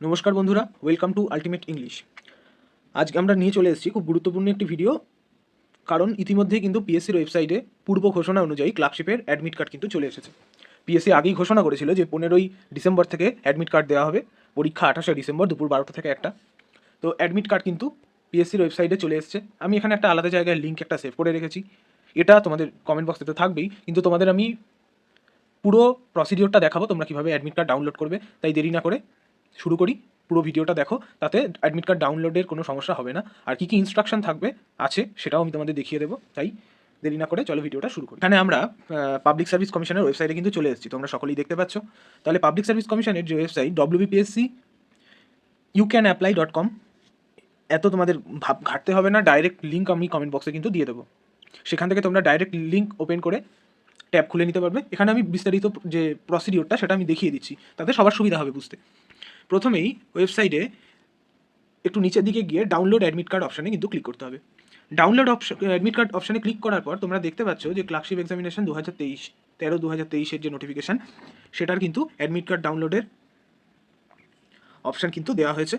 নমস্কার বন্ধুরা welcome to ultimate English আজকে আমরা নিয়ে চলে এসেছি খুব গুরুত্বপূর্ণ একটি ভিডিও কারণ ইতিমধ্যেই কিন্তু পিএসসির ওয়েবসাইটে পূর্ব ঘোষণা অনুযায়ী ক্লার্কশিপের অ্যাডমিট কার্ড কিন্তু চলে এসেছে। পিএসসি আগেই ঘোষণা করেছিল যে পনেরোই ডিসেম্বর থেকে অ্যাডমিট কার্ড দেওয়া হবে, পরীক্ষা আঠাশে ডিসেম্বর দুপুর বারোটা থেকে একটা। তো অ্যাডমিট কার্ড কিন্তু পিএসসির ওয়েবসাইটে চলে এসেছে। আমি এখানে একটা আলাদা জায়গায় লিঙ্ক একটা সেভ করে রেখেছি। এটা তোমাদের কমেন্ট বক্সে তো থাকবেই, কিন্তু তোমাদের আমি পুরো প্রসিডিওরটা দেখাবো, তোমরা কীভাবে অ্যাডমিট কার্ড ডাউনলোড করবে, তাই দেরি না করে শুরু করি, পুরো ভিডিওটা দেখো, তাতে অ্যাডমিট কার্ড ডাউনলোডের কোনো সমস্যা হবে না। আর কী কী ইনস্ট্রাকশন থাকবে, আছে, সেটাও আমি তোমাদের দেখিয়ে দেবো। তাই দেরি না করে চলো ভিডিওটা শুরু করি। এখানে আমরা পাবলিক সার্ভিস কমিশনের ওয়েবসাইটে কিন্তু চলে এসেছি, তোমরা সকলেই দেখতে পাচ্ছ। তাহলে পাবলিক সার্ভিস কমিশনের যে website WBPSC you can apply dot com এত তোমাদের ভাব, ঘাটতে হবে না ডাইরেক্ট লিঙ্ক আমি কমেন্ট বক্সে কিন্তু দিয়ে দেবো। সেখান থেকে তোমরা ডাইরেক্ট লিঙ্ক ওপেন করে ট্যাব খুলে নিতে পারবে। এখানে আমি বিস্তারিত যে প্রসিডিওরটা সেটা আমি দেখিয়ে দিচ্ছি। তাতে সবার সুবিধা হবে বুঝতে। প্রথমেই ওয়েবসাইটে একটু নিচের দিকে গিয়ে ডাউনলোড অ্যাডমিট কার্ড অপশানে কিন্তু ক্লিক করতে হবে। ডাউনলোড অপশন অ্যাডমিট কার্ড অপশানে ক্লিক করার পর তোমরা দেখতে পাচ্ছ যে ক্লার্কশিপ এক্সামিনেশন দু হাজার তেইশ, তেরো দু হাজার তেইশের যে নোটিফিকেশান সেটার কিন্তু অ্যাডমিট কার্ড ডাউনলোডের অপশান কিন্তু দেওয়া হয়েছে।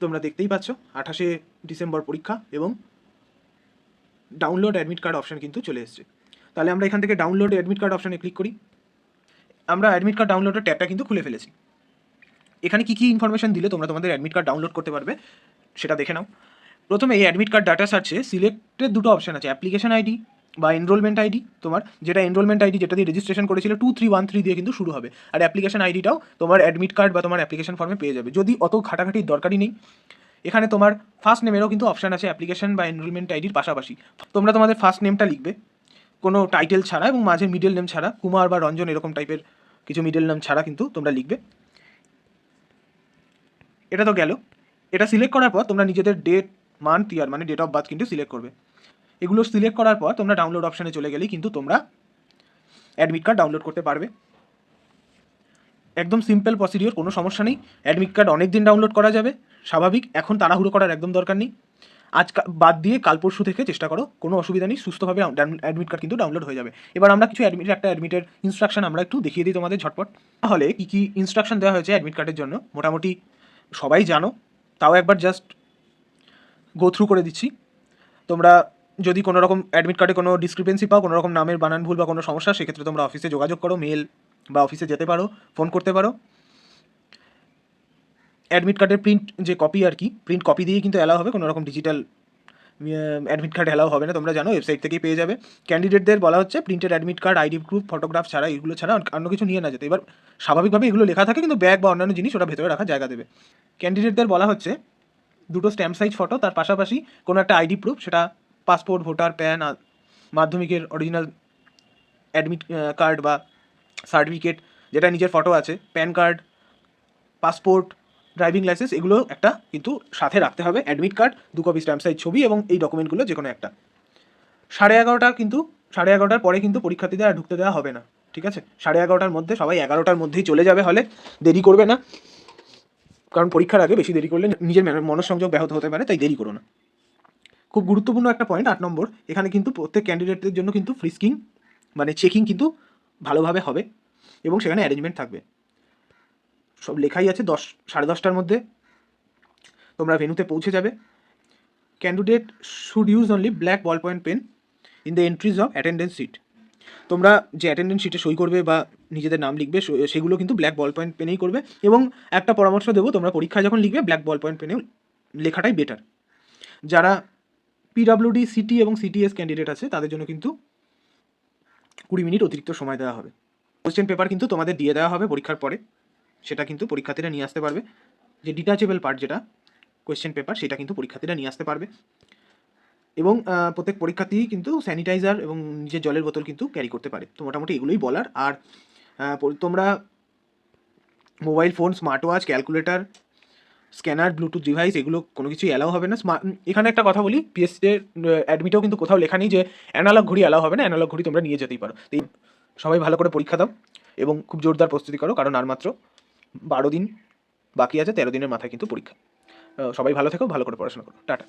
তোমরা দেখতেই পাচ্ছ, আঠাশে ডিসেম্বর পরীক্ষা এবং ডাউনলোড অ্যাডমিট কার্ড অপশান কিন্তু চলে এসেছে। তাহলে আমরা এখান থেকে ডাউনলোড অ্যাডমিট কার্ড অপশানে ক্লিক করি। আমরা অ্যাডমিট কার্ড ডাউনলোডের ট্যাবটা কিন্তু খুলে ফেলেছি। এখানে কী কী ইনফরমেশন দিলে তোমরা তোমাদের অ্যাডমিট কার্ড ডাউনলোড করতে পারবে, সেটা দেখে নাও। প্রথমে এই অ্যাডমিট কার্ড ডাটা সার্চে সিলেক্টেড দুটো অপশন আছে অ্যাপ্লিকেশন আইডি বা এনরোলমেন্ট আইডি তোমার যেটা এনরোলমেন্ট আইডি যেটা দিয়ে রেজিস্ট্রেশন করেছিল টু থ্রি ওয়ান থ্রি দিয়ে কিন্তু শুরু হবে। আর অ্যাপ্লিকেশন আইডিটাও তোমার অ্যাডমিট কার্ড বা তোমার অ্যাপ্লিকেশন ফর্মে পেয়ে যাবে। যদি অত ঘাটাঘাটির দরকারই নেই, এখানে তোমার ফার্স্ট নেমেরও কিন্তু অপশান আছে অ্যাপ্লিকেশন বা এনরোলমেন্ট আইডির পাশাপাশি। তোমরা তোমাদের ফার্স্ট নেমটা লিখবে, কোনো টাইটেল ছাড়া এবং মাঝে মিডল নেম ছাড়া, কুমার বা রঞ্জন এরকম টাইপের কিছু মিডল নেম ছাড়া কিন্তু তোমরা লিখবে। এটা তো গেল। এটা সিলেক্ট করার পর তোমরা নিজেদের ডেট মান্থ ইয়ার মানে ডেট অফ বার্থ কিন্তু সিলেক্ট করবে। এগুলো সিলেক্ট করার পর তোমরা ডাউনলোড অপশানে চলে গেলেই কিন্তু তোমরা অ্যাডমিট কার্ড ডাউনলোড করতে পারবে। একদম সিম্পল প্রসিডিওর কোনো সমস্যা নেই। অ্যাডমিট কার্ড অনেক দিন ডাউনলোড করা যাবে, স্বাভাবিক। এখন তাড়াহুড়ো করার একদম দরকার নেই। আজ বাদ দিয়ে কাল পরশু থেকে চেষ্টা করো, কোনো অসুবিধা নেই, সুস্থভাবে অ্যাডমিট কার্ড কিন্তু ডাউনলোড হয়ে যাবে। এবার আমরা কিছু অ্যাডমিট একটা অ্যাডমিটের ইনস্ট্রাকশন আমরা একটু দেখিয়ে দিই তোমাদের ঝটপট। তাহলে কী কী ইনস্ট্রাকশন দেওয়া হয়েছে অ্যাডমিট কার্ডের জন্য? মোটামুটি সবাই জানো, তাও একবার জাস্ট গো থ্রু করে দিচ্ছি। তোমরা যদি কোনো রকম অ্যাডমিট কার্ডে কোনো ডিসক্রিপেন্সি পাও, কোনো রকম নামের বানান ভুল বা কোনো সমস্যা, সেক্ষেত্রে তোমরা অফিসে যোগাযোগ করো মেল বা অফিসে যেতে পারো ফোন করতে পারো। অ্যাডমিট কার্ডের প্রিন্ট যে কপি আর কি প্রিন্ট কপি দিয়ে কিন্তু অ্যালাউ হবে, কোনো রকম ডিজিটাল অ্যাডমিট কার্ড অ্যালাউ হবে না, তোমরা জানো ওয়েবসাইট থেকেই পেয়ে যাবে। ক্যান্ডিডেটদের বলা হচ্ছে printed admit card ID proof photograph ছাড়া, এগুলো ছাড়া অন্য কিছু নিয়ে না যেতে। এবার স্বাভাবিকভাবে এগুলো লেখা থাকে, কিন্তু ব্যাগ বা অন্যান্য জিনিস ওটা ভেতরে রাখার জায়গা দেবে। ক্যান্ডিডেটদের বলা হচ্ছে, দুটো স্ট্যাম্প সাইজ ফটো তার পাশাপাশি কোনো একটা আইডি প্রুফ সেটা পাসপোর্ট ভোটার প্যান মাধ্যমিকের অরিজিনাল অ্যাডমিট কার্ড বা সার্টিফিকেট যেটা নিজের ফটো আছে PAN card passport driving licence, এগুলো একটা কিন্তু সাথে রাখতে হবে। অ্যাডমিট কার্ড, দু কপি স্ট্যাম্প সাইজ ছবি এবং এই ডকুমেন্টগুলো যে কোনো একটা। সাড়ে এগারোটা কিন্তু, সাড়ে এগারোটার পরে কিন্তু পরীক্ষার্থীদের আর ঢুকতে দেওয়া হবে না, ঠিক আছে? সাড়ে এগারোটার মধ্যে, সবাই এগারোটার মধ্যেই চলে যাবে হলে দেরি করবে না। কারণ পরীক্ষার আগে বেশি দেরি করলে নিজের মন- মনঃসংযোগ ব্যাহত হতে পারে, তাই দেরি করো না। খুব গুরুত্বপূর্ণ একটা পয়েন্ট আট নম্বর, এখানে কিন্তু প্রত্যেক ক্যান্ডিডেটদের জন্য কিন্তু ফ্রিস্কিং মানে চেকিং কিন্তু ভালোভাবে হবে এবং সেখানে অ্যারেঞ্জমেন্ট থাকবে। সব লেখাই আছে দশ, সাড়ে দশটার মধ্যে। তোমরা ভেনুতে পৌঁছে যাবে। Candidate should use only black ball point pen in the entries of attendance sheet তোমরা যে অ্যাটেন্ডেন্স শিটে সই করবে বা নিজেদের নাম লিখবে সেগুলো কিন্তু ব্ল্যাক বল পয়েন্ট পেনেই করবে এবং একটা পরামর্শ দেবো, তোমরা পরীক্ষায় যখন লিখবে ব্ল্যাক বল পয়েন্ট পেনে লেখাটাই বেটার যারা পিডাব্লিউডি সিটি এবং সিটিএস ক্যান্ডিডেট আছে, তাদের জন্য কিন্তু কুড়ি মিনিট অতিরিক্ত সময় দেওয়া হবে। কোশ্চেন পেপার কিন্তু তোমাদের দিয়ে দেওয়া হবে পরীক্ষার পরে। সেটা কিন্তু পরীক্ষার্থীরা নিয়ে আসতে পারবে। যে ডিটাচেবল পার্ট যেটা কোয়েশ্চেন পেপার সেটা কিন্তু পরীক্ষার্থীরা নিয়ে আসতে পারবে। এবং প্রত্যেক পরীক্ষার্থী কিন্তু স্যানিটাইজার এবং নিজের জলের বোতল কিন্তু ক্যারি করতে পারে। তো মোটামুটি এগুলোই বলার। আর তোমরা mobile phone smart watch calculator scanner Bluetooth device এগুলো কোনো কিছুই অ্যালাউ হবে না। স্মার্ট এখানে একটা কথা বলি পিএসসির অ্যাডমিটেও কিন্তু কোথাও লেখা নেই যে অ্যানালগ ঘড়ি অ্যালাউ হবে না অ্যানালগ ঘড়ি তোমরা নিয়ে যেতেই পারো। সবাই ভালো করে পরীক্ষা দাও এবং খুব জোরদার প্রস্তুতি করো, কারণ আর মাত্র বারো দিন বাকি আছে, তেরো দিনের মাথায় কিন্তু পরীক্ষা। সবাই ভালো থেকো, ভালো করে পড়াশোনা করো। টাটা।